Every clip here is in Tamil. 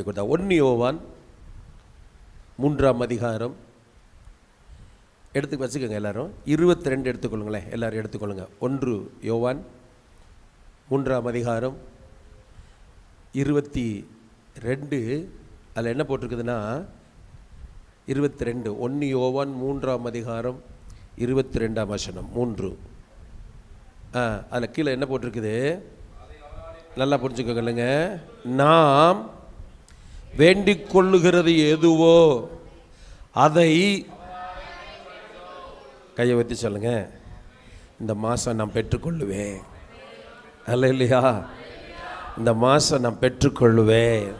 கொடுத்தா ஒன்று யோவான் மூன்றாம் அதிகாரம். எடுத்து வச்சுக்கோங்க எல்லாரும். இருபத்தி ரெண்டு எடுத்துக்கொள்ளுங்களேன். எல்லாரும் எடுத்துக்கொள்ளுங்க. ஒன்று யோவான் மூன்றாம் அதிகாரம். இருபத்தி ரெண்டு அதில் என்ன போட்டிருக்குதுன்னா இருபத்தி ரெண்டு ஒன்று யோவான் மூன்றாம் அதிகாரம். இருபத்தி ரெண்டாம் வசனம். மூன்று. ஆ அதில் கீழே என்ன போட்டிருக்குது? நல்லா புரிஞ்சுக்கோங்க நாம் வேண்டிக் கொள்ளுகிறது எதுவோ அதை கையை வச்சு சொல்லுங்க. இந்த மாதம் நான் பெற்றுக்கொள்ளுவேன். அல்ல இல்லையா இந்த மாதம் நான் பெற்றுக்கொள்ளுவேன்.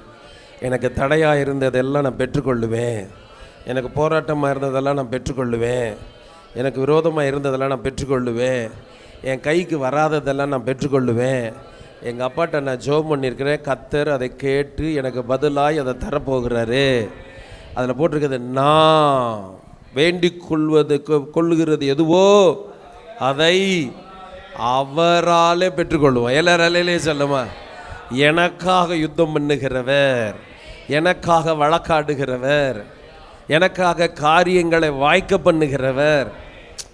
எனக்கு தடையாக இருந்ததெல்லாம் நான் பெற்றுக்கொள்ளுவேன். எனக்கு போராட்டமாக இருந்ததெல்லாம் நான் பெற்றுக்கொள்ளுவேன். எனக்கு விரோதமாக இருந்ததெல்லாம் நான் பெற்றுக்கொள்ளுவேன். என் கைக்கு வராததெல்லாம் நான் பெற்றுக்கொள்ளுவேன். எங்கள் அப்பாட்ட நான் ஜோம் பண்ணியிருக்கிறேன். கத்தர் அதை கேட்டு எனக்கு பதிலாய் அதை தரப்போகிறாரு. அதில் போட்டிருக்கிறது நான் வேண்டிக் கொள்வது கொ- கொள்ளுகிறது எதுவோ அதை அவராலே பெற்றுக்கொள்வோம். எல்லாரும் அலையிலே சொல்லுமா? எனக்காக யுத்தம் பண்ணுகிறவர் எனக்காக வழக்காடுகிறவர் எனக்காக காரியங்களை வாய்க்க பண்ணுகிறவர்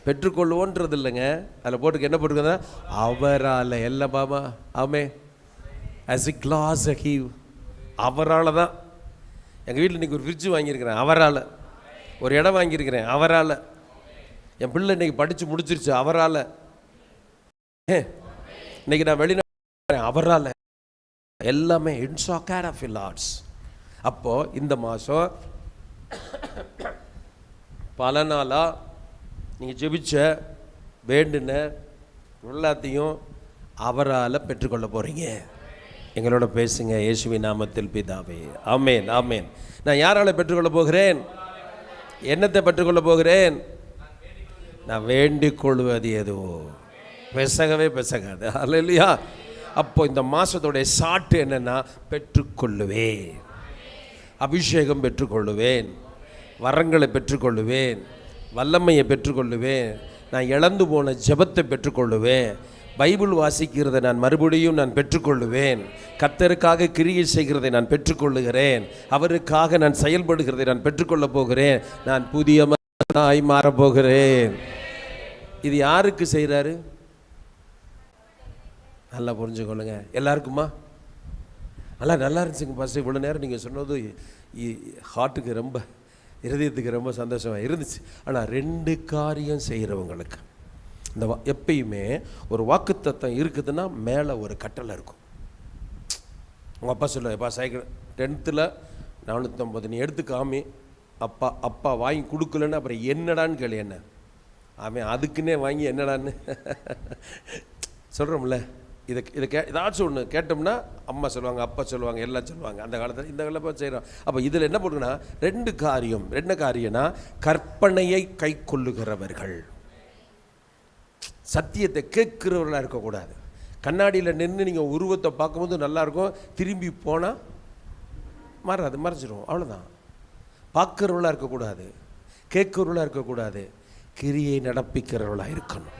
பெற்றுக்கொள்வோன்றது இல்லைங்க அதில் போட்டுக்கு என்ன போட்டுருக்குதா அவரால் எல்லா பாபா ஆமே. As a class a heave அவரால் தான் எங்கள் வீட்டில் இன்றைக்கி ஒரு ஃப்ரிட்ஜு வாங்கியிருக்கிறேன் அவரால். ஒரு இடம் வாங்கியிருக்கிறேன் அவரால். என் பிள்ளை இன்னைக்கு படித்து முடிச்சிருச்சு அவரால். இன்னைக்கு நான் வெளிநாடு அவரால். எல்லாமே இன்சாக்கேட் ஆஃப் ஆர்ட்ஸ் அப்போது இந்த மாதம் பல நாளாக நீங்கள் ஜெபிச்ச வேண்டுன எல்லாத்தையும் அவரால் பெற்றுக்கொள்ள போகிறீங்க எங்களோட பேசுங்க இயேசுவி நாமத்தில் பிதாவே. ஆமேன் ஆமேன். நான் யாரால் பெற்றுக்கொள்ள போகிறேன்? என்னத்தை பெற்றுக்கொள்ள போகிறேன்? நான் வேண்டிக் கொள்வது எதுவோ பெசகவே பெசகாது. அல்லையா அப்போ இந்த மாதத்துடைய சாட்டு என்னென்னா பெற்றுக்கொள்ளுவேன். அபிஷேகம் பெற்றுக்கொள்ளுவேன். வரங்களை பெற்றுக்கொள்ளுவேன். வல்லமையை பெற்றுக்கொள்ளுவேன். நான் இழந்து போன ஜெபத்தை பெற்றுக்கொள்ளுவேன். பைபிள் வாசிக்கிறதை நான் மறுபடியும் நான் பெற்றுக்கொள்ளுவேன். கர்த்தருக்காக கிரியை செய்கிறதை நான் பெற்றுக்கொள்ளுகிறேன். அவருக்காக நான் செயல்படுகிறதை நான் பெற்றுக்கொள்ளப் போகிறேன். நான் புதிய மனிதனாய் மாறப்போகிறேன் இது யாருக்கு செய்கிறாரு நல்லா புரிஞ்சுக்கொள்ளுங்க. எல்லாருக்குமா? நல்லா நல்லா இருந்துச்சுங்க ஃபஸ்ட்டு இவ்வளோ நேரம் நீங்கள் சொன்னது ஹார்ட்டுக்கு ரொம்ப இருதயத்துக்கு ரொம்ப சந்தோஷமாக இருந்துச்சு. ஆனால் ரெண்டு காரியம் செய்கிறவங்களுக்கு இந்த வா- எப்பயுமே ஒரு வாக்குத்தத்தம் இருக்குதுன்னா மேலே ஒரு கட்டளை இருக்கும். உங்கள் அப்பா சொல்ல எப்பா சைக்கிள் டென்த்தில் நானூற்றம்பது நீ எடுத்து காமி. அப்பா அப்பா வாங்கி கொடுக்கலன்னு அப்புறம் என்னடான்னு கேளு என்ன? அவன் அதுக்குன்னே வாங்கி என்னடான்னு? சொல்கிறோம்ல இதை இதை கே ஏதாச்சும் ஒன்று கேட்டோம்னா அம்மா சொல்லுவாங்க அப்பா சொல்லுவாங்க எல்லாம் சொல்லுவாங்க. அந்த காலத்தில் இந்த காலத்தில் செய்கிறோம் அப்போ இதில் என்ன பண்ணுன்னா ரெண்டு காரியம். ரெண்டு காரியம்னா கற்பனையை கை கொள்ளுகிறவர்கள். சத்தியத்தை கேட்குறவர்களாக இருக்கக்கூடாது. கண்ணாடியில் நின்று நீங்கள் உருவத்தை பார்க்கும்போது நல்லா இருக்கும் திரும்பி போனால் மாறாது மறைஞ்சிரும். அவ்வளோதான் பார்க்குறவர்களாக இருக்கக்கூடாது. கேட்குறவர்களாக இருக்கக்கூடாது. கிரியை நடப்பிக்கிறவர்களாக இருக்கணும்.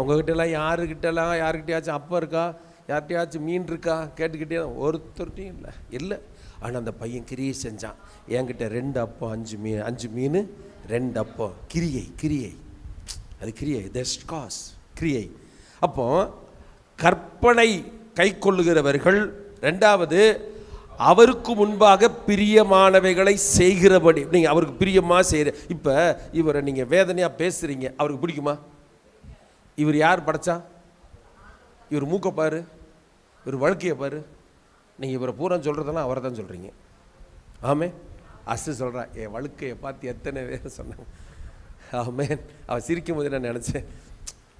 உங்ககிட்டலாம் யாருக்கிட்டலாம் யாருக்கிட்டையாச்சும் அப்போ இருக்கா? யார்கிட்டையாச்சும் மீன் இருக்கா? கேட்டுக்கிட்டே ஒருத்தர்கிட்டையும் இல்லை. இல்லை. ஆனால் அந்த பையன் கிரியை செஞ்சான். என்கிட்ட ரெண்டு அப்பம் அஞ்சு மீன் அஞ்சு மீன் ரெண்டு அப்பம். கிரியை கிரியை. அது கிரியை. தஸ்ட் காஸ் கிரியை. அப்போ கற்பனை கை கொள்ளுகிறவர்கள் ரெண்டாவது அவருக்கு முன்பாக பிரியமானவைகளை செய்கிறபடி. நீங்கள் அவருக்கு பிரியமாக செய்கிற இப்போ இவரை நீங்கள் வேதனையாக பேசுகிறீங்க அவருக்கு பிடிக்குமா? இவர் யார் படைச்சா? இவர் மூக்கை பாரு இவர் வழக்கையை பாரு. நீங்கள் இவரை பூரா சொல்கிறதெல்லாம் அவரை தான் சொல்கிறீங்க ஆமே. அசு சொல்கிறா என் வழுக்கையை பார்த்து எத்தனை பேர் சொன்னாங்க? ஆமேன் அவன் சிரிக்கும் போது நான் நினச்சேன்.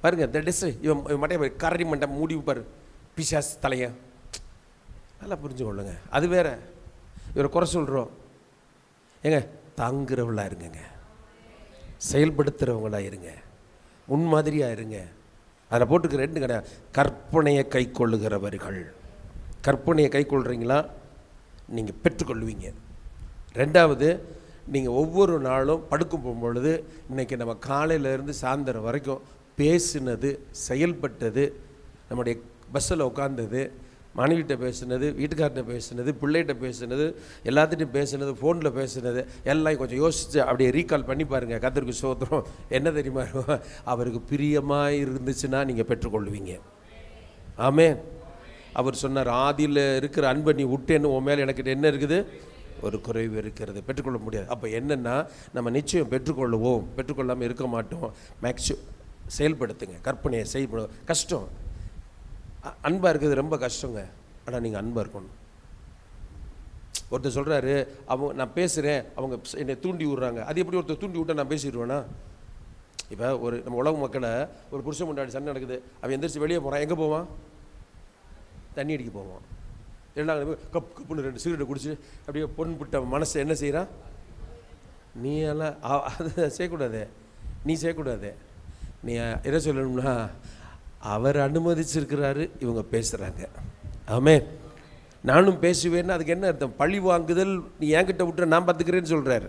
பாருங்க இந்த ட்ரெஸ்ஸு இவன் இவன் மட்டையை பாரு கரடி மண்டை மூடி பாரு. பிசாஸ் தலையன் நல்லா புரிஞ்சு கொள்ளுங்க. அது வேற. இவரை குறை சொல்கிறோம் ஏங்க தாங்குறவளாக இருங்கங்க. செயல்படுத்துகிறவங்களாக இருங்க. முன்மாதிரியாக இருங்க. அதில் போட்டுக்க ரெண்டு கிடையாது கற்பனையை கை கொள்ளுகிறவர்கள். கற்பனையை கை கொள்கிறீங்களா நீங்கள் பெற்றுக்கொள்வீங்க. ரெண்டாவது நீங்கள் ஒவ்வொரு நாளும் படுக்கும் போகும்பொழுது இன்றைக்கி நம்ம காலையிலேருந்து சாயந்தரம் வரைக்கும் பேசினது செயல்பட்டது நம்முடைய பஸ்ஸில் உட்காந்தது மனைவிட்ட பேசுனது வீட்டுக்கார்ட்ட பேசுனது பிள்ளைகிட்ட பேசுனது எல்லாத்திட்டையும் பேசுனது ஃபோனில் பேசுனது எல்லாம் கொஞ்சம் யோசித்து அப்படியே ரீகால் பண்ணி பாருங்கள் கத்திரிக்கு சோத்திரம். என்ன தெரியுமா? இருக்கும் அவருக்கு பிரியமாக இருந்துச்சுன்னா நீங்கள் பெற்றுக்கொள்வீங்க. ஆமே அவர் சொன்னார் ஆதியில் இருக்கிற அன்பை நீ விட்டேன்னு உன் மேலே எனக்கு என்ன இருக்குது? ஒரு குறைவு இருக்கிறது. பெற்றுக்கொள்ள முடியாது. அப்போ என்னென்னா நம்ம நிச்சயம் பெற்றுக்கொள்ளுவோம். பெற்றுக்கொள்ளாமல் இருக்க மாட்டோம். மேக்ஸி செயல்படுத்துங்க. கற்பனையை செயல்படு. கஷ்டம். அன்பாக இருக்கிறது ரொம்ப கஷ்டங்க. ஆனால் நீங்கள் அன்பாக இருக்கணும். ஒருத்தர் சொல்கிறாரு அவங்க நான் பேசுகிறேன் அவங்க என்னை தூண்டி விடுறாங்க. அது எப்படி ஒருத்தர் தூண்டி விட்டா நான் பேசிடுவேனா? இப்போ ஒரு நம்ம உலக மக்களை ஒரு புருஷன் முன்னாடி சண்டை நடக்குது. அவன் எந்திரிச்சு வெளியே போகிறான் எங்கே போவான்? தண்ணி அடிக்க போவான். ரெண்டாவது கப் கப்புன்னு ரெண்டு சிகரெட்டை குடிச்சு அப்படியே பொன் புட்ட மனசை என்ன செய்கிறான் நீ எல்லாம் அதை அது செய்யக்கூடாது. நீ செய்யக்கூடாது. நீ என்ன சொல்லணும்னா அவர் அனுமதிச்சிருக்கிறாரு இவங்க பேசுகிறாங்க ஆமே நானும் பேசுவேன்னு அதுக்கு என்ன அர்த்தம்? பழி வாங்குதல் நீ என்கிட்ட விட்டு நான் பார்த்துக்கிறேன்னு சொல்கிறாரு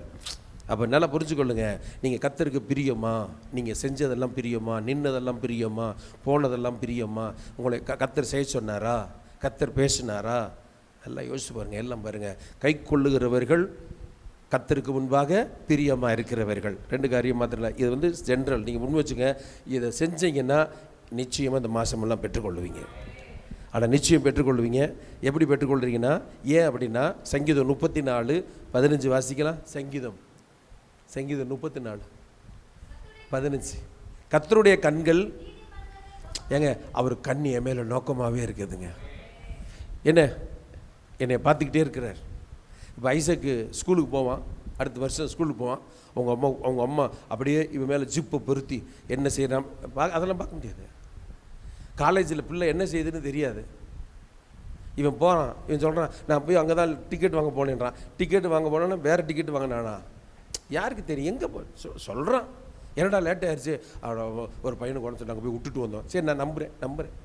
அப்போ நல்லா புரிஞ்சுக்கொள்ளுங்க. நீங்கள் கத்தருக்கு பிரியமா? நீங்கள் செஞ்சதெல்லாம் பிரியமா? நின்னதெல்லாம் பிரியமா? போனதெல்லாம் பிரியமா? உங்களை க கத்தர் செய்ய சொன்னாரா? கத்தர் பேசினாரா? எல்லாம் யோசிச்சு பாருங்கள் எல்லாம் பாருங்கள் கை கொள்ளுகிறவர்கள் கத்தருக்கு முன்பாக பிரியமாக இருக்கிறவர்கள். ரெண்டு காரியம் மாத்திரம் இது வந்து ஜென்ரல் நீங்கள் முன் வச்சுங்க. இதை செஞ்சீங்கன்னா நிச்சயமாக இந்த மாதமெல்லாம் பெற்றுக்கொள்வீங்க ஆனால் நிச்சயம் பெற்றுக்கொள்வீங்க எப்படி பெற்றுக்கொள்கிறீங்கன்னா ஏன் அப்படின்னா சங்கீதம் முப்பத்தி நாலு பதினஞ்சு வாசிக்கலாம். சங்கீதம். சங்கீதம் முப்பத்தி நாலு பதினஞ்சு. கத்தருடைய கண்கள் ஏங்க அவர் கண் என் மேலே நோக்கமாகவே இருக்குதுங்க. என்ன? என்னை பார்த்துக்கிட்டே இருக்கிறார். இப்போ ஐசக்கு ஸ்கூலுக்கு போவான். அடுத்த வருஷம் ஸ்கூலுக்கு போவான். அவங்க அம்மா அவங்க அம்மா அப்படியே இவன் மேலே ஜிப்பை பொருத்தி என்ன செய்யறான்? பா அதெல்லாம் பார்க்க முடியாது. காலேஜில் பிள்ளை என்ன செய்யுதுன்னு தெரியாது. இவன் போகிறான் இவன் சொல்கிறான் நான் போய் அங்கே தான் டிக்கெட் வாங்க போனேன்றான். டிக்கெட் வாங்க போனேன்னா வேறு டிக்கெட் வாங்கினானா? யாருக்கு தெரியும்? எங்கே போ சொ சொல்கிறான் என்னடா லேட் ஆயிடுச்சு அவட ஒரு பையனை கொண்டு நாங்கள் போய் விட்டுட்டு வந்தோம். சரி நான் நம்புகிறேன் நம்புகிறேன்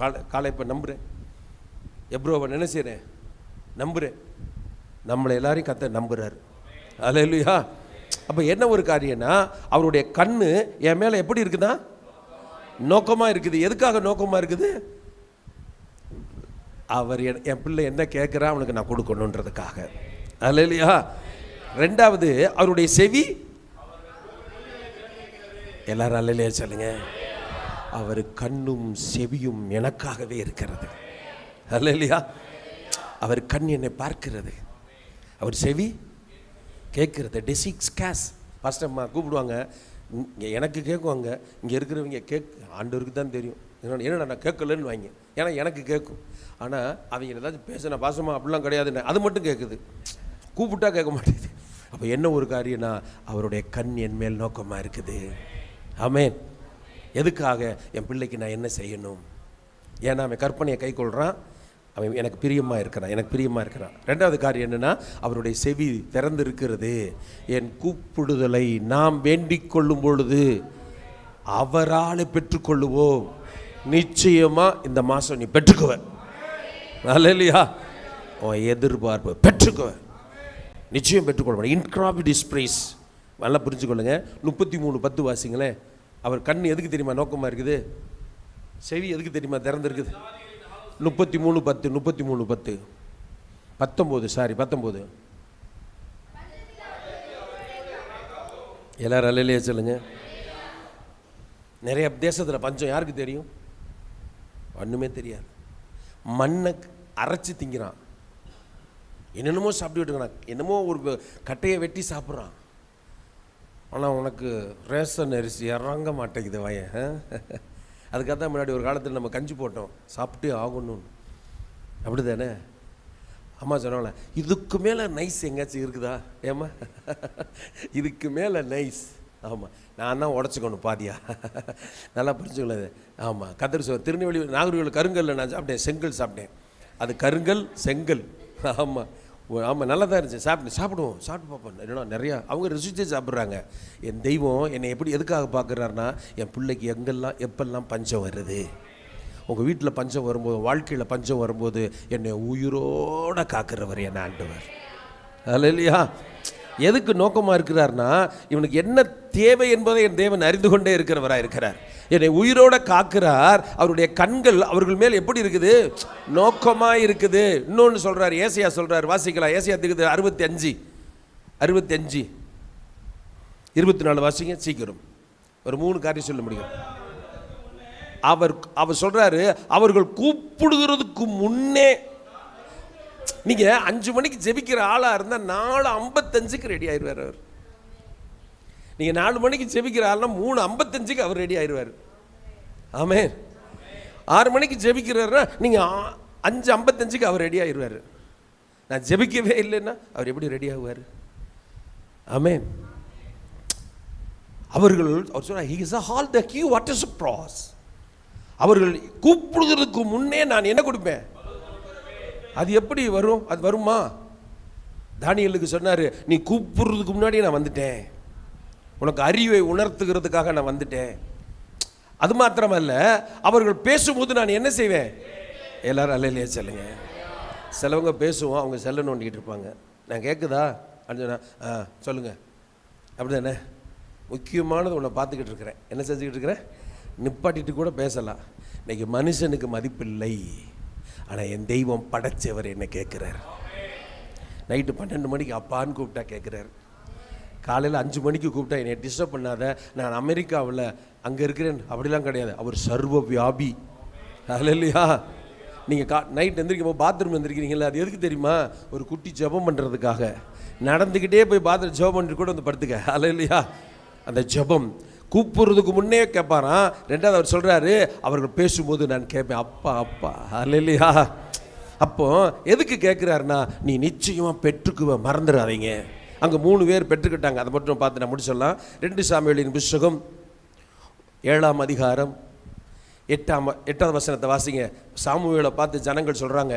காலை காலை இப்போ நம்புகிறேன் எப்ரோவை என்ன செய்கிறேன் நம்புகிறேன் நம்மளை எல்லாரையும் கத்த நம்புகிறாரு அலையிலுயா அப்போ என்ன ஒரு காரியம்னா அவருடைய கண்ணு என் மேலே எப்படி இருக்குதான் நோக்கமாக இருக்குது. எதுக்காக நோக்கமாக இருக்குது? அவர் என் பிள்ளை என்ன கேட்குறா அவனுக்கு நான் கொடுக்கணுன்றதுக்காக. அலையிலையா ரெண்டாவது அவருடைய செவி? எல்லாரும் அல்லையா சொல்லுங்க. அவர் கண்ணும் செவியும் எனக்காகவே இருக்கிறது. அல்லையா அவர் கண் என்னை பார்க்கிறது. அவர் செவி? கேட்குறது. டெசிக்ஸ் கேஸ் ஃபஸ்ட் அம்மா கூப்பிடுவாங்க. இங்கே எனக்கு கேட்குவாங்க இங்கே இருக்கிறவங்க கேக் ஆண்டவருக்கு தான் தெரியும். என்னடா என்னடா நான் கேட்கலன்னு வாங்க. ஏன்னா எனக்கு கேட்கும் ஆனால் அவங்க ஏதாச்சும் பேசின பாசமாக அப்படிலாம் கிடையாதுன்னு. அது மட்டும் கேட்குது கூப்பிட்டா கேட்க மாட்டேங்குது. அப்போ என்ன ஒரு காரியம்னா அவருடைய கண் என் மேல் நோக்கமாக இருக்குது. ஆமேன். எதுக்காக? என் பிள்ளைக்கு நான் என்ன செய்யணும்? ஏன்னா அவன் கற்பனையை கை கொள்கிறான் அவன் எனக்கு பிரியமாக இருக்கிறான் எனக்கு பிரியமாக இருக்கிறான். ரெண்டாவது காரியம் என்னென்னா அவருடைய செவி திறந்து இருக்கிறது என் கூப்பிடுதலை நாம் வேண்டிக் கொள்ளும் பொழுது அவரால் பெற்றுக்கொள்ளுவோம். நிச்சயமாக இந்த மாதம் நீ பெற்றுக்குவ. இல்லையா உன் எதிர்பார்ப்பு பெற்றுக்குவ. நிச்சயம் பெற்றுக்கொள்ள இன்கிராபிட் ப்ரைஸ் நல்லா புரிஞ்சுக்கொள்ளுங்க. முப்பத்தி மூணு பத்து வாசிங்களேன் அவர் கண் எதுக்கு தெரியுமா? நோக்கமாக இருக்குது. செவி எதுக்கு தெரியுமா? திறந்துருக்குது. முப்பத்தி மூணு பத்து முப்பத்தி மூணு பத்து. பத்தொம்போது சாரி பத்தொம்போது. எல்லாரும் அல்லையே சொல்லுங்க. நிறைய தேசத்தில் பஞ்சம் யாருக்கு தெரியும்? ஒன்றுமே தெரியாது. மண்ணை அரைச்சி திங்கிறான். என்னென்னமோ சாப்பிட்டுக்கிட்டு என்னமோ ஒரு கட்டையை வெட்டி சாப்பிட்றான். ஆனால் உனக்கு ரேஷன் அரிசி இறங்க மாட்டேங்குது வயன் அதுக்காக தான் முன்னாடி ஒரு காலத்தில் நம்ம கஞ்சி போட்டோம். சாப்பிட்டே ஆகணும்னு. அப்படி தானே அம்மா சொன்னாங்களே இதுக்கு மேலே நைஸ் எங்கேயாச்சும் இருக்குதா? ஏம்மா? இதுக்கு மேலே நைஸ் ஆமாம் நான் தான் உடச்சிக்கணும் பாதியா? நல்லா புரிஞ்சுக்கலாது ஆமாம் கதர் சோ திருநெல்வேலி நாகர்கோவில் கருங்கல்ல நான் சாப்பிட்டேன். செங்கல் சாப்பிட்டேன். அது கருங்கல் செங்கல். ஆமாம் ஆமாம் நல்லா தான் இருந்துச்சு. சாப்பிட்டு சாப்பிடுவோம். சாப்பிட்டு பார்ப்போம். என்னன்னா நிறையா அவங்க ருசிச்சே சாப்பிட்றாங்க. என் தெய்வம் என்னை எப்படி எதுக்காக பார்க்குறாருன்னா என் பிள்ளைக்கு எங்கெல்லாம் எப்பெல்லாம் பஞ்சம் வருது? உங்கள் வீட்டில் பஞ்சம் வரும்போது வாழ்க்கையில் பஞ்சம் வரும்போது என்னை உயிரோட காக்கிறவர் என் ஆண்டவர். அல்ல இல்லையா எதுக்கு நோக்கமாக இருக்கிறார்னா இவனுக்கு என்ன தேவை என்பதை என் தேவன் அறிந்து கொண்டே இருக்கிறவராக இருக்கிறார். என்னை உயிரோட காக்கிறார் அவருடைய கண்கள் அவர்கள் மேல் எப்படி இருக்குது? நோக்கமாக இருக்குது. இன்னொன்று சொல்கிறார் ஏசியா சொல்கிறார் வாசிக்கலாம். ஏசியா இருக்குது அறுபத்தி அஞ்சு அறுபத்தி அஞ்சு இருபத்தி நாலு வாசிங்க சீக்கிரம். ஒரு மூணு காரியம் சொல்ல முடியும். அவர் அவர் சொல்கிறாரு அவர்கள் கூப்பிடுகிறதுக்கு முன்னே நீங்கள் அஞ்சு மணிக்கு ஜெபிக்கிற ஆளாக இருந்தால் நாலு ஐம்பத்தஞ்சுக்கு ரெடி ஆயிடுவார் அவர். நீங்கள் நாலு மணிக்கு ஜெபிக்கிற ஆள்னா மூணு ஐம்பத்தஞ்சுக்கு அவர் ரெடி ஆயிடுவார் ஆமே ஆறு மணிக்கு ஜெபிக்கிறாருன்னா நீங்கள் ஆ- அஞ்சு ஐம்பத்தஞ்சுக்கு அவர் ரெடி ஆயிடுவார் நான் ஜெபிக்கவே இல்லைன்னா அவர் எப்படி ரெடி ஆகுவார்? ஆமேன். அவர்கள் அவர் சொன்னார் he is a hall the key what is praise அவர்கள் கூப்பிடுறதுக்கு முன்னே நான் என்ன கொடுப்பேன்? அது எப்படி வரும்? அது வருமா? தானியலுக்கு சொன்னார் நீ கூப்பிடுறதுக்கு முன்னாடியே நான் வந்துட்டேன். உனக்கு அறிவை உணர்த்துகிறதுக்காக நான் வந்துட்டேன். அது மாத்திரமல்ல அவர்கள் பேசும்போது நான் என்ன செய்வேன்? எல்லாரும் அலையிலேயே செல்லுங்க. சிலவங்க பேசுவோம் அவங்க செல்ல நோண்டிக்கிட்டு இருப்பாங்க. நான் கேட்குதா அப்படின்னு சொன்னா ஆ சொல்லுங்கள் அப்படி தானே முக்கியமானது உன்னை பார்த்துக்கிட்டு இருக்கிறேன். என்ன செஞ்சுக்கிட்டு இருக்கிறேன் நிப்பாட்டிட்டு கூட பேசலாம். இன்றைக்கி மனுஷனுக்கு மதிப்பில்லை. ஆனால் என் தெய்வம் படைச்சவர் என்னை கேட்குறார். நைட்டு பன்னெண்டு மணிக்கு அப்பான்னு கூப்பிட்டா கேட்குறாரு. காலையில் அஞ்சு மணிக்கு கூப்பிட்டா என்னை டிஸ்டர்ப் பண்ணாத. நான் அமெரிக்காவில் அங்கே இருக்கிறேன். அப்படிலாம் கிடையாது. அவர் சர்வ வியாபி இல்லையா நீங்கள் கா நைட் எந்திரிக்கும் போது பாத்ரூம் எந்திரிக்கிறீங்களா அது எதுக்கு தெரியுமா? ஒரு குட்டி ஜெபம் பண்ணுறதுக்காக நடந்துக்கிட்டே போய் பாத்ரூம் ஜெபம் பண்ணிட்டு கூட வந்து படுத்துக்க. இல்லையா அந்த ஜெபம் கூப்பிடுறதுக்கு முன்னே கேட்பாராம் ரெண்டாவது அவர் சொல்கிறாரு அவர்கள் பேசும்போது நான் கேட்பேன். அப்பா அப்பா இல்லையா அப்போ எதுக்கு கேட்குறாருன்னா நீ நிச்சயமாக பெற்றுக்குவ மறந்துடாதீங்க அங்கே மூணு பேர் பெற்றுக்கிட்டாங்க. அதை மட்டும் பார்த்து நான் முடிச்சிடலாம். ரெண்டு சாமியலின் புஸ்தகம் ஏழாம் அதிகாரம் எட்டாம் எட்டாவது வசனத்தை வாசிங்க. சாமுவேலை பார்த்து ஜனங்கள் சொல்கிறாங்க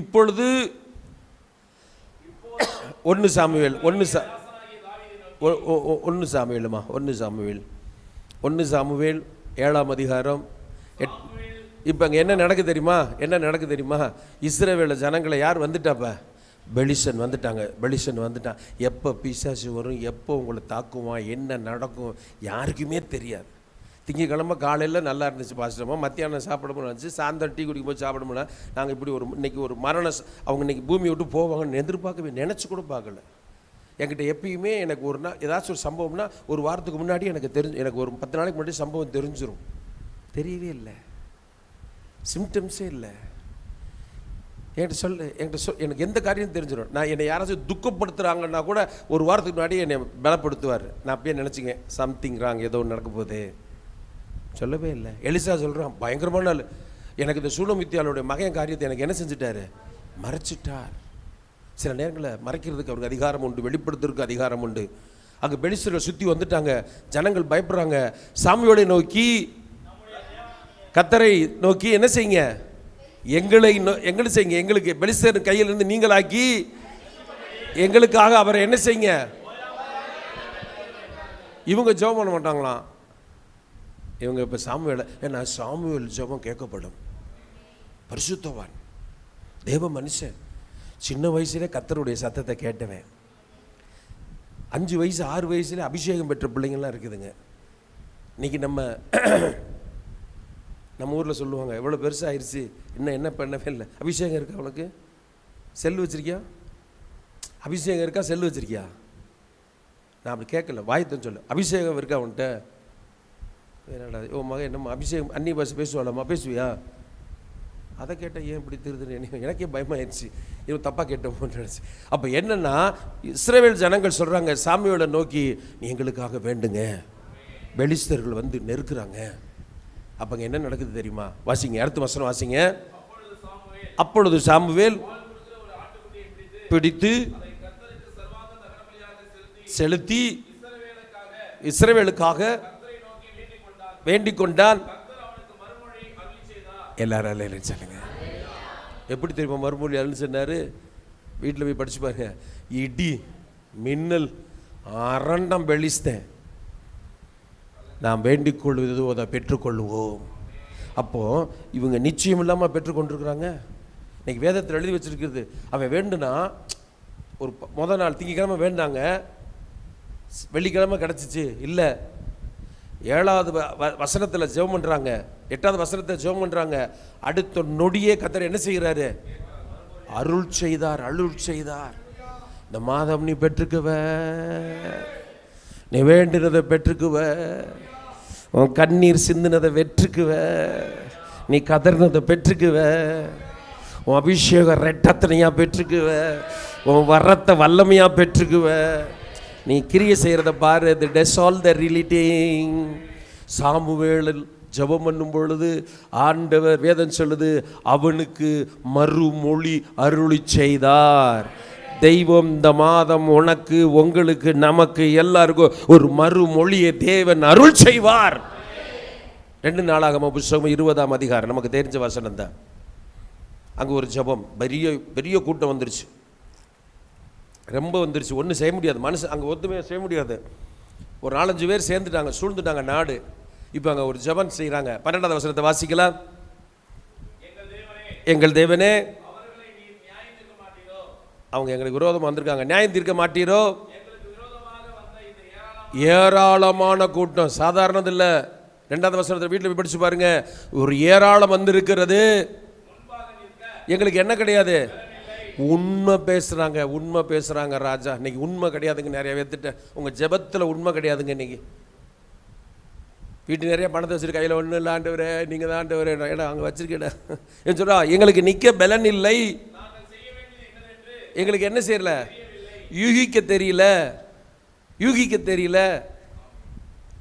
இப்பொழுது ஒன்று சாமுவேல் ஒன்று சா ஒன்று சாமுவேலுமா ஒன்று சாமுவேல் ஒன்று சாமுவேல். ஏழாம் அதிகாரம் எட் இப்போ அங்கே என்ன நடக்கு தெரியுமா? என்ன நடக்கு தெரியுமா? இஸ்ரேவேல ஜனங்களை யார் வந்துட்டாப்ப? பெலிசன் வந்துட்டாங்க. பெலிசன் வந்துட்டான். எப்போ பிசாசு வரும் எப்போ உங்களை தாக்குவான் என்ன நடக்கும் யாருக்குமே தெரியாது. திங்கக்கிழமை காலையில் நல்லா இருந்துச்சு பாசிட்டமாக மத்தியானம் சாப்பிட முடியாது சாயந்தரம் டீ குடிக்கும் போது சாப்பிட முடியல நாங்கள் இப்படி ஒரு இன்னைக்கு ஒரு மரண அவங்க இன்னைக்கு பூமி விட்டு போவாங்கன்னு எதிர்பார்க்கவே நினச்சி கூட பார்க்கல. என்கிட்ட எப்பயுமே எனக்கு ஒரு நாள் ஏதாச்சும் ஒரு சம்பவம்னா ஒரு வாரத்துக்கு முன்னாடி எனக்கு தெரிஞ்சு எனக்கு ஒரு பத்து நாளைக்கு முன்னாடி சம்பவம் தெரிஞ்சிடும் தெரியவே இல்லை. சிம்டம்ஸே இல்லை. என்கிட்ட சொல்லு என்கிட்ட சொல் எனக்கு எந்த காரியம் தெரிஞ்சிடும் நான் என்னை யாராச்சும் துக்கப்படுத்துகிறாங்கன்னா கூட ஒரு வாரத்துக்கு முன்னாடி என்னை பலப்படுத்துவார். நான் அப்பயே நினச்சிங்க சம்திங் ராங் ஏதோ ஒன்று நடக்க போகுது. சொல்லவே இல்லை. எலிசா சொல்கிறான் பயங்கரமான நாள் எனக்கு இந்த சூழமித்தியாளுடைய மகன் காரியத்தை எனக்கு என்ன செஞ்சிட்டாரு? மறைச்சிட்டார். சில நேரங்களில் மறைக்கிறதுக்கு அவருக்கு அதிகாரம் உண்டு வெளிப்படுத்துறதுக்கு அதிகாரம் உண்டு. அங்கே பெலிஸ்தரை சுற்றி வந்துட்டாங்க. ஜனங்கள் பயப்படுறாங்க. சாமியோட நோக்கி கத்தரை நோக்கி என்ன செய்யுங்க? எங்களை எங்களை செய்யுங்க. எங்களுக்கு பெலிஸ்தர் கையிலிருந்து நீங்களாக்கி எங்களுக்காக அவரை என்ன செய்யுங்க? இவங்க ஜெபம் பண்ண மாட்டாங்களாம். இவங்க இப்போ சாமியோட ஏன்னா சாமுவேல் ஜெபம் கேட்கப்படும். பரிசுத்தவான். தேவ மனுஷன். சின்ன வயசுல கத்தருடைய சத்தத்தை கேட்டவன். அஞ்சு வயசு ஆறு வயசுல அபிஷேகம் பெற்ற பிள்ளைங்கள்லாம் இருக்குதுங்க. இன்னைக்கு நம்ம நம்ம ஊரில் சொல்லுவாங்க எவ்வளோ பெருசாகிருச்சு இன்னும் என்ன பண்ணவே இல்லை. அபிஷேகம் இருக்கா உனக்கு? செல் வச்சுருக்கியா? அபிஷேகம் இருக்கா செல் வச்சுருக்கியா? நான் அப்படி கேட்கல வாயத்தன் சொல்லு. அபிஷேகம் இருக்கா உன்கிட்ட? என்னடா ஓ மகன் என்னம்மா அபிஷேகம் அன்னி பாஷை பேசுவாளம்மா? பேசுவியா? அதை கேட்டால் ஏன் இப்படி திருதுன்னு எனக்கே பயமாயிடுச்சு. இவன் தப்பாக கேட்டோம்னு நினச்சி. அப்போ என்னன்னா இஸ்ரேவேல் ஜனங்கள் சொல்கிறாங்க சாமியோட நோக்கி நீ எங்களுக்காக வேண்டுங்க. பெலிஸ்தர்கள் வந்து நெருக்கிறாங்க. அப்போங்க என்ன நடக்குது தெரியுமா? வாசிங்க அடுத்த வசனம் வாசிங்க. அப்பொழுது சாமுவேல் பிடித்து செலுத்தி இஸ்ரேவேலுக்காக வேண்டிக் கொண்டான் எல்லாரும் அல்ல சொல்லுங்க எப்படி தெரியுமா மறுமொழி அருள் சொன்னார்? வீட்டில் போய் படிச்சு பாருங்க. இடி மின்னல் அரண்டம் வெளிஸ்தேன் நாம் வேண்டிக் கொள்வதோ அதை பெற்றுக்கொள்வோம் அப்போது இவங்க நிச்சயம் இல்லாமல் பெற்றுக்கொண்டிருக்கிறாங்க இன்னைக்கு வேதத்தில் எழுதி வச்சிருக்கிறது. அவன் வேண்டுனா ஒரு மொதல் முத நாள் திங்கக்கிழமை வேண்டாங்க. வெள்ளிக்கிழமை கிடச்சிச்சு. இல்லை. ஏழாவது வ- வ- ஜெபம் பண்ணுறாங்க எட்டாவது வசனத்தை ஜோம் பண்ணுறாங்க அடுத்த நொடியே கத்தர் என்ன செய்கிறாரு? அருள் செய்தார் அருள் செய்தார். இந்த மாதம் நீ பெற்றுக்குவ நீ வேண்டினதை பெற்றுக்குவ உன் கண்ணீர் சிந்தினதை வெற்றுக்குவ நீ கதறினதை பெற்றுக்குவ உன் அபிஷேகம் ரெட்டத்தனையாக பெற்றுக்குவ உன் வரத்தை வல்லமையாக பெற்றுக்குவ நீ கிரியை செய்கிறத பாரு. தி டெஸ் ஆல் த ரிலிட்டிங் சாமுவேலில் ஜெபம் பண்ணும் பொழுது ஆண்டவர் வேதம் சொல்லுது அவனுக்கு மறுமொழி அருளி செய்தார். தெய்வம் இந்த மாதம் உனக்கு உங்களுக்கு நமக்கு எல்லாருக்கும் ஒரு மறுமொழியை தேவன் அருள் செய்வார். ரெண்டு நாளாகம புஸ்தகம் இருபதாம் அதிகாரம் நமக்கு தெரிஞ்ச வசனம் தான். அங்கே ஒரு ஜெபம் பெரிய பெரிய கூட்டம் வந்துருச்சு. ரொம்ப வந்துருச்சு. ஒன்றும் செய்ய முடியாது. மனசு அங்கே ஒத்துமையாக செய்ய முடியாது. ஒரு நாலஞ்சு பேர் சேர்ந்துட்டாங்க சூழ்ந்துட்டாங்க நாடு. இப்போ அங்கே ஒரு ஜெபம் செய்கிறாங்க பன்னெண்டாவது வசனத்தை வாசிக்கலாம். எங்கள் தேவனே அவங்க எங்களுக்கு விரோதமாக வந்திருக்காங்க. நியாயம் தீர்க்க மாட்டீரோ? ஏராளமான கூட்டம். சாதாரணது இல்லை. ரெண்டாவது வசனத்தில் வீட்டில் போய் படிச்சு பாருங்க. ஒரு ஏராளம் வந்திருக்கிறது. எங்களுக்கு என்ன கிடையாது? உண்மை பேசுகிறாங்க உண்மை பேசுகிறாங்க ராஜா. இன்னைக்கு உண்மை கிடையாதுங்க. நிறைய பேர்த்திட்ட. உங்கள் ஜெபத்தில் உண்மை கிடையாதுங்க இன்னைக்கு. வீட்டு நிறைய பணத்தை வச்சிருக்க கையில் ஒன்றும் இல்லை ஆண்டவரே நீங்கள் தான் ஆண்டவரே ஏடா அங்கே வச்சுருக்கேடா. என்ன சொல்கிறா எங்களுக்கு நிற்க பலன் இல்லை. எங்களுக்கு என்ன செய்யல யூகிக்க தெரியல. யூகிக்க தெரியல.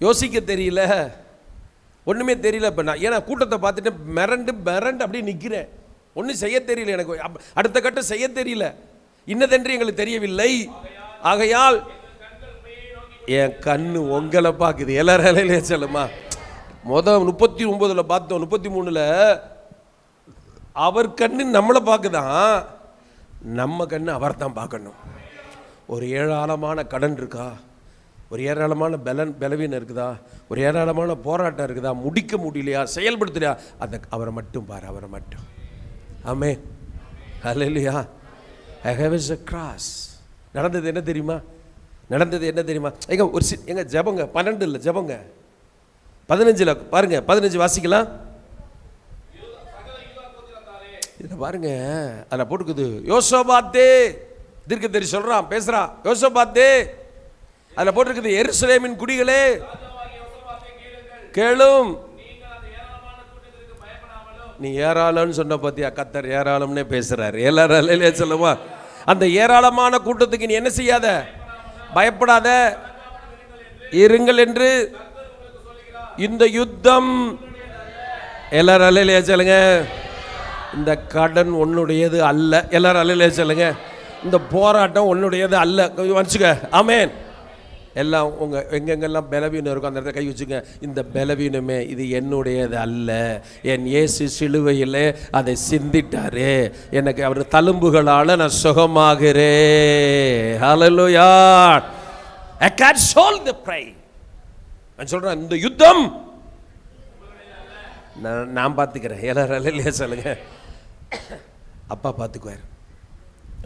யோசிக்க தெரியல. ஒன்றுமே தெரியல இப்போ நான். ஏன்னா கூட்டத்தை பார்த்துட்டு மிரண்டு மிரண்டு அப்படியே நிற்கிறேன் ஒன்றும் செய்ய தெரியல எனக்கு. அடுத்த கட்டம் செய்ய தெரியல. இன்னதென்று எங்களுக்கு தெரியவில்லை. ஆகையால் என் கண் உங்களை பார்க்குது. எல்லாராலையிலே சொல்லுமா. முத முப்பத்தி ஒம்போதில் பார்த்தோம். முப்பத்தி மூணில் அவர் கண்ணு நம்மளை பார்க்குதான் நம்ம கண் அவர் தான் பார்க்கணும். ஒரு ஏராளமான கடன் இருக்கா? ஒரு ஏராளமான பலன் பலவீனம் இருக்குதா? ஒரு ஏராளமான போராட்டம் இருக்குதா? முடிக்க முடியலையா? செயல்படுத்தலையா? அந்த அவரை மட்டும் பாரு அவரை மட்டும். ஆமே ஹalleluya. I how is a cross நடந்தது என்ன தெரியுமா? நடந்தது என்ன தெரியுமா? எங்க ஒரு சி எங்க ஜெபங்க பன்னெண்டு இல்லை ஜெபங்க. பதினஞ்சில் பாருங்க பதினஞ்சு வாசிக்கலாம். இதில் பாருங்க அதில் போட்டுக்குது. யோசோபாத்தே தீர்க்கதரி சொல்றான் பேசுறான். யோசோபாத்தே அதில் போட்டிருக்குது எருசலேமின் குடிகளே. கேளும். நீ ஏராளம்னு சொன்ன பார்த்தியா கத்தர் ஏராளம்னே பேசுகிறார் ஏழாறு சொல்லுமா? அந்த ஏராளமான கூட்டத்துக்கு நீ என்ன செய்யாத? பயப்படாத இருங்கள் என்று இந்த யுத்தம். எல்லாரும் அல்லையா சொல்லுங்க. இந்த கடன் உன்னுடையது அல்ல. எல்லாரும் அல்லையா சொல்லுங்க. இந்த போராட்டம் உன்னுடையது அல்ல. கொஞ்சம் வச்சுக்க. ஆமேன். எல்லாம் உங்கள் எங்கெங்கெல்லாம் பலவீனம் இருக்கும் அந்த இடத்துல கை வச்சுங்க. இந்த பலவீனமே இது என்னுடையது அல்ல. என் இயேசு சிலுவையில் அதை சிந்திட்டார். எனக்கு அவர் தழும்புகளால் நான் சுகமாகிறேன். ஹalleluya I can't solve the pry நான் சொல்கிறேன் இந்த யுத்தம். நான் நான் பார்த்துக்கிறேன். எல்லாரும் இல்லையா சொல்லுங்க. அப்பா பார்த்துக்குவார்.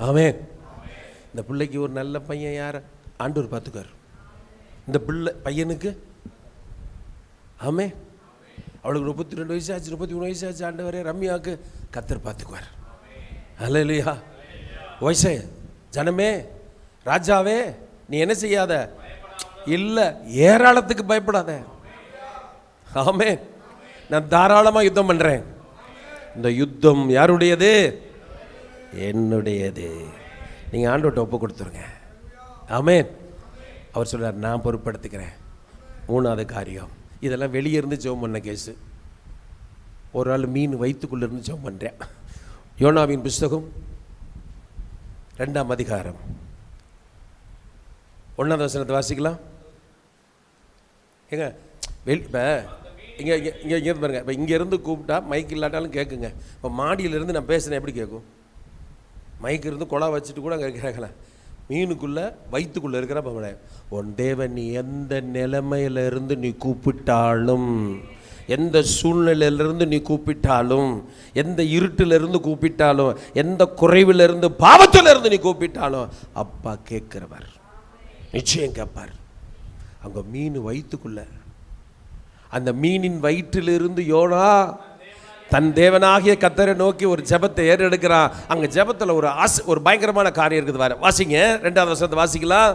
ஆமே இந்த பிள்ளைக்கு ஒரு நல்ல பையன் யார்? ஆண்டூர் பார்த்துக்குவார். இந்த பிள்ளை பையனுக்கு? ஆமே அவளுக்கு முப்பத்தி ரெண்டு வயசு ஆச்சு முப்பத்தி மூணு வயசு ஆச்சு ஆண்டவரே ரம்யாவுக்கு கத்தர் பார்த்துக்குவார். அல்ல இல்லையா வயசே ஜனமே ராஜாவே நீ என்ன செய்யாத? இல்லை ஏராளத்துக்கு பயப்படாத. ஆமே நான் தாராளமாக யுத்தம் பண்ணுறேன் இந்த யுத்தம் யாருடையது? என்னுடையது. நீங்கள் ஆண்டோட்ட ஒப்பு கொடுத்துருங்க. ஆமேன். அவர் சொல்கிறார் நான் பொறுப்படுத்திக்கிறேன் மூணாவது காரியம் இதெல்லாம் வெளியே இருந்து ஜெபம் பண்ண கேஸு. ஒரு ஆள் மீன் வயிற்றுக்குள்ளே இருந்து ஜெபம் பண்ணுறேன் யோனாவின் புஸ்தகம் ரெண்டாம் அதிகாரம். ஒன்றாவது வசனத்தை வாசிக்கலாம். ஏங்க வெளி இப்போ இங்கே இங்கே இங்கே இங்கே பாருங்க. இப்போ இங்கேருந்து கூப்பிட்டா மைக் இல்லாட்டாலும் கேட்குங்க இப்போ மாடியிலேருந்து நான் பேசுனேன் எப்படி கேட்கும் மைக் இருந்து குழா வச்சுட்டு கூட அங்கே கேட்கலாம் மீனுக்குள்ளே வயிற்றுக்குள்ளே இருக்கிற பவனை உன் தேவன் நீ எந்த நிலைமையில இருந்து நீ கூப்பிட்டாலும் எந்த சூழ்நிலையிலிருந்து நீ கூப்பிட்டாலும் எந்த இருட்டிலிருந்து கூப்பிட்டாலும் எந்த குறைவிலிருந்து பாவத்திலிருந்து நீ கூப்பிட்டாலும் அப்பா கேட்குறவர். நிச்சயம் கேட்பார். அங்கே மீன் வயிற்றுக்குள்ள அந்த மீனின் வயிற்றிலிருந்து யோனா தன் தேவனாகிய கத்தரை நோக்கி ஒரு ஜெபத்தை ஏறெடுக்கிறான். அங்கே ஜபத்தில் ஒரு ஆசை ஒரு பயங்கரமான காரியம் இருக்குது வேற வாசிங்க ரெண்டாவது வருஷத்தை வாசிக்கலாம்.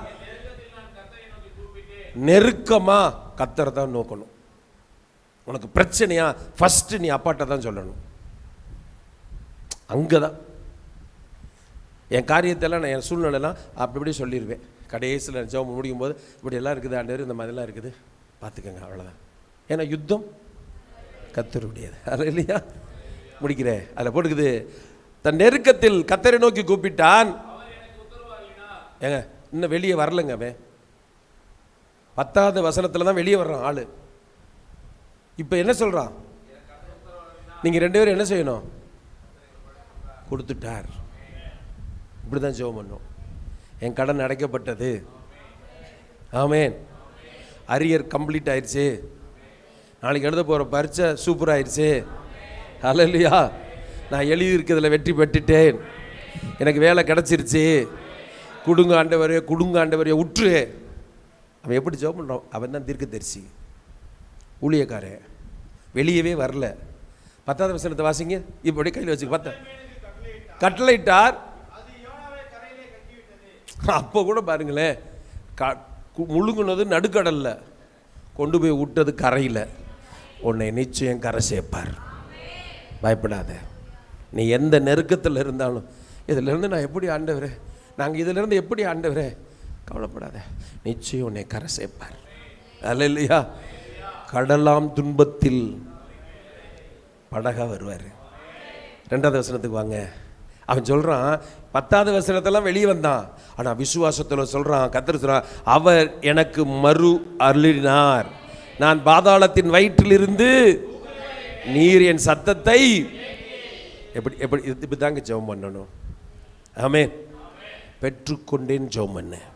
நெருக்கமாக கத்தரை தான் நோக்கணும். உனக்கு பிரச்சனையா ஃபஸ்ட்டு நீ அப்பாட்ட தான் சொல்லணும். அங்கே தான் என் காரியத்தெல்லாம் நான் என் சூழ்நிலைலாம் அப்படி இப்படி சொல்லிடுவேன் கடைசியில் ஜெபம் முடியும் போது இப்படி எல்லாம் இருக்குது ஆண்டவர் இந்த மாதிரிலாம் இருக்குது. பார்த்துக்கங்க அவ்வளோதான் ஏன்னா யுத்தம் கத்தருடையது. அது இல்லையா முடிக்கிறேன் அதில் போட்டுக்குது. தன் நெருக்கத்தில் கத்தரை நோக்கி கூப்பிட்டான். ஏங்க இன்னும் வெளியே வரலங்க அவன். பத்தாவது வசனத்தில் தான் வெளியே வர்றான் ஆள். இப்போ என்ன சொல்கிறான் நீங்கள் ரெண்டு பேரும் என்ன செய்யணும்? கொடுத்துட்டார். இப்படி தான் ஜெபம் பண்ணும். என் கடன் அடைக்கப்பட்டது. ஆமேன். அரியர் கம்ப்ளீட் ஆயிடுச்சு நாளைக்கு எழுத போகிற பரீட்சை சூப்பர் ஆயிடுச்சு. இல்லையா நான் எழுதியிருக்கிறதுல வெற்றி பெற்றுட்டேன். எனக்கு வேலை கிடச்சிருச்சு. குடுங்க ஆண்டவரே குடுங்க ஆண்டவரே உற்று. அவன் எப்படி ஜெபம் பண்ணுறான் அவன் தான் தீர்க்கதரிசி. ஊழியக்காரன். வெளியவே வரல. பத்தாவது வசனத்தை வாசிங்க. இப்படி கையில் வச்சுக்க. பார்த்தேன் கட்டளையிட்டார். அப்போ கூட பாருங்களேன் க முழுங்குனது நடுக்கடலில். கொண்டு போய் விட்டது கரையில். உன்னை நிச்சயம் கரை சேர்ப்பார். பயப்படாத. நீ எந்த நெருக்கத்தில் இருந்தாலும் இதிலிருந்து நான் எப்படி ஆண்டவரே நாங்கள் இதிலிருந்து எப்படி ஆண்டவரே கவலைப்படாத. நிச்சயம் உன்னை கரை சேர்ப்பார். அல்ல இல்லையா கடலாம் துன்பத்தில் படகா வருவார். ரெண்டாவது வசனத்துக்கு வாங்க. அவன் சொல்கிறான் பத்தாவது வசனத்தெல்லாம் வெளியே வந்தான். ஆனால் விசுவாசத்தில் சொல்கிறான் கத்திர சொல்கிறான் அவர் எனக்கு மறு அருளினார். நான் பாதாளத்தின் வயிற்றிலிருந்து நீர் என் சத்தத்தை எப்படி எப்படி இது இப்படி தாங்க ஜெபம் பண்ணணும். ஆமே பெற்றுக்கொண்டேன் ஜெபம் பண்ணேன்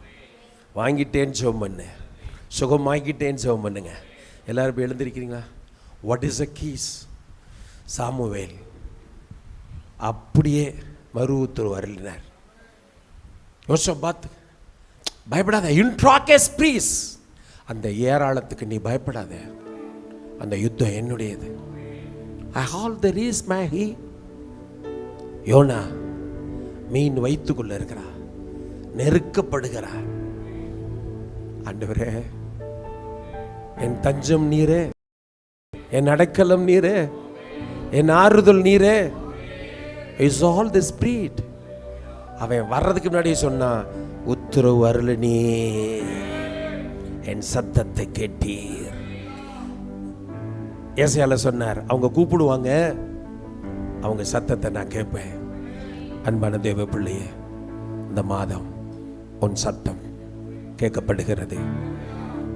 வாங்கிட்டேன் ஜெபம் பண்ணேன் சுகமாக்கிட்டேன் ஜெபம் பண்ணுங்க. எல்லாரும் இப்போ எழுந்திருக்கிறீங்களா? What is a keys Samuel. அப்படியே மறு உத்தரவு அருளினார் யோசபாத் பயப்படாத. இன்ட்ராகேஸ் ப்ரீஸ் அந்த ஏராளத்துக்கு நீ பயப்படாத. அந்த யுத்தம் என்னுடையது. ஐ ஹால் த ரீஸ் மை யோனா மீன் வைத்துக்குள்ள இருக்கிறா. நெருக்கப்படுகிறா. ஆண்டவரே என் தஞ்சம் நீரே. என் அடைக்கலம் நீரே. என் ஆறுதல் நீரே. இஸ் ஆல் தி ஸ்பிரிட் அவன் வர்றதுக்கு முன்னாடியே சொன்னான் உத்தரவு அருள் நீ. என் சத்தத்தை கேட்டீர். ஏசையால சொன்னார் அவங்க கூப்பிடுவாங்க அவங்க சத்தத்தை நான் கேட்பேன். அன்பான தேவ பிள்ளையே இந்த மாதம் உன் சத்தம் கேட்கப்படுகிறது.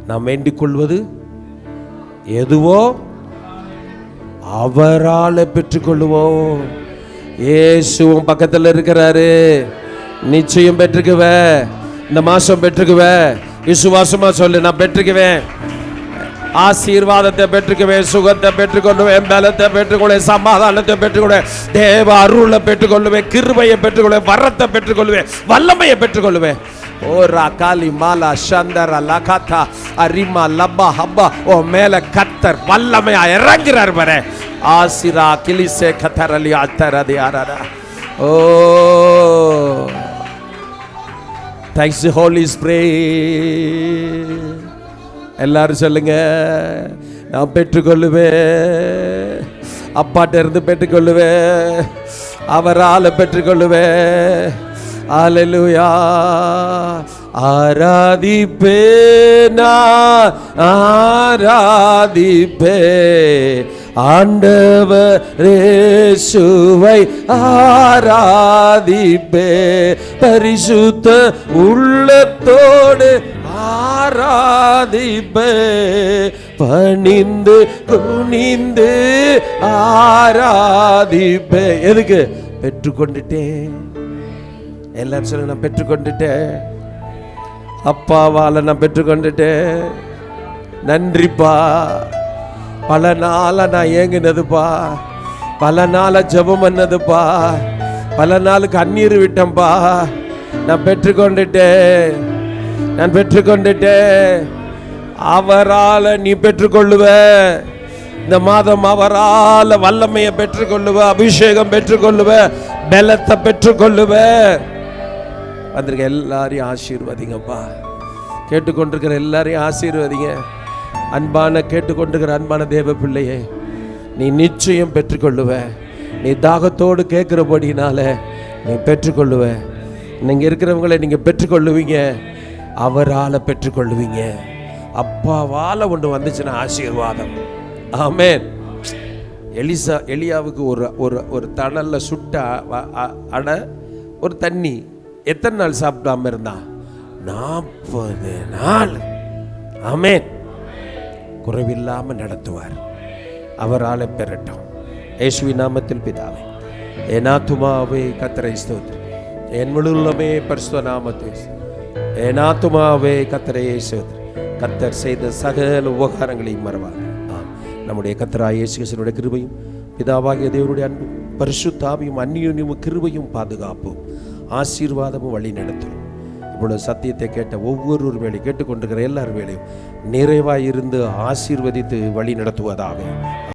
நாம் வேண்டிக் கொள்வது எதுவோ அவரால் பெற்றுக்கொள்வோம் இயேசுவும் பக்கத்தில் இருக்கிறாரு. நிச்சயம் பெற்றுக்குவ இந்த மாதம் பெற்றுக்குவ விசுவாசமா சொல்லு நான் பெற்றுக்குவேன். ஆசீர்வாதத்தை பெற்றுக்குவேன் சுகத்தை பெற்றுக்கொள்ளுவேன் பலத்தை பெற்றுக்கொள்வேன் சமாதானத்தை பெற்றுக்கொள்வேன் தேவ அருளை பெற்றுக்கொள்ளுவேன் கிருபையை பெற்றுக்கொள்வேன் வரத்தை பெற்றுக்கொள்வேன் வல்லமையை பெற்றுக்கொள்வேன் ஓ ராகாலி மாலா சந்தர லகாத்தா அரிமா லப்பா ஹப்பா ஓ மேல கத்தர் வல்லமையா இறங்குறார் பாரு. ஆசிரா கிளிசே கத்தரலி அத்தரதி ஆராரா ஓ. தேங்க்ஸ் ஹோலி ஸ்ப்ரே எல்லாரும் சொல்லுங்க. நான் பெற்றுக்கொள்ளுவேன். அப்பாட்ட இருந்து பெற்றுக்கொள்ளுவேன். அவரால் பெற்றுக்கொள்ளுவேன். ஆலலுயா ஆராதிப்பே நான் ஆராதிப்பே ஆண்டவரேசுவை ஆராதிப்பே. பரிசுத்த உள்ளத்தோடு ஆராதிப்பே. பணிந்து குனிந்து ஆராதிப்பே. எதுக்கு? பெற்றுக்கொண்டுட்டேன். எல்லாரும் சொல்லுங்க நான் பெற்றுக்கொண்டுட்டேன். அப்பாவால் நான் பெற்றுக்கொண்டுட்டேன். நன்றிப்பா. பல நாளாக நான் ஏங்கினதுப்பா. பல நாளாக ஜெபம் பண்ணதுப்பா. பல நாள் கண்ணீர் விட்டேன்ப்பா நான் பெற்றுக்கொண்டுட்டேன். நான் பெற்றுக்கொண்டுட்டேன். அவரால் நீ பெற்றுக்கொள்ளுவ. இந்த மாதம் அவரால் வல்லமையை பெற்றுக்கொள்ளுவ. அபிஷேகம் பெற்றுக்கொள்ளுவ. பலத்தை பெற்றுக்கொள்ளுவ. வந்திருக்க எல்லாரையும் ஆசீர்வதிங்கப்பா. கேட்டுக்கொண்டிருக்கிற எல்லாரையும் ஆசீர்வதிங்க. அன்பான கேட்டுக்கொண்டிருக்கிற அன்பான தேவ பிள்ளையே நீ நிச்சயம் பெற்றுக்கொள்ளுவ. நீ தாகத்தோடு கேட்குறபடினால நீ பெற்றுக்கொள்ளுவ. நீங்கள் இருக்கிறவங்களை நீங்கள் பெற்றுக்கொள்ளுவீங்க அவரால் பெற்றுக்கொள்ளுவீங்க. அப்பாவால் ஒன்று வந்துச்சுன்னா ஆசீர்வாதம். ஆமேன். எலிசா எலியாவுக்கு ஒரு ஒரு ஒரு தணலில் சுட்ட அ- அடை ஒரு தண்ணி. எத்தனை நாள் சாப்பிடாம இருந்தான் நாற்பது நாள். ஆமேன். குறைவில்லாமல் நடத்துவார். அவரால் பெறட்டும். ஏசுவி நாமத்தில் பிதாவே ஏனாத்துமாவே ஆத்துமாவே கத்தரை ஸ்தோத்திரம். என் முழுமே பரிசுத்த நாமத்தை ஏனாத்துமாவே ஆத்துமாவே கத்தரையே ஸ்தோத்திரம். கத்தர் செய்த சகல உபகாரங்களையும் மறவார் நம்முடைய கத்தரா இயேசு கிருபையும் பிதாவாகிய தேவனுடைய அன்பும் பரிசுத்தாவியும் அந்நியோன்யமும் கிருபையும் பாதுகாப்பும் ஆசீர்வாதமும் வழி நடத்தும். இவ்வளவு சத்தியத்தை கேட்ட ஒவ்வொருவர் வேலையும் கேட்டுக்கொண்டிருக்கிற எல்லார் வேலையும் நிறைவாயிருந்து ஆசீர்வதித்து வழி நடத்துவதாக.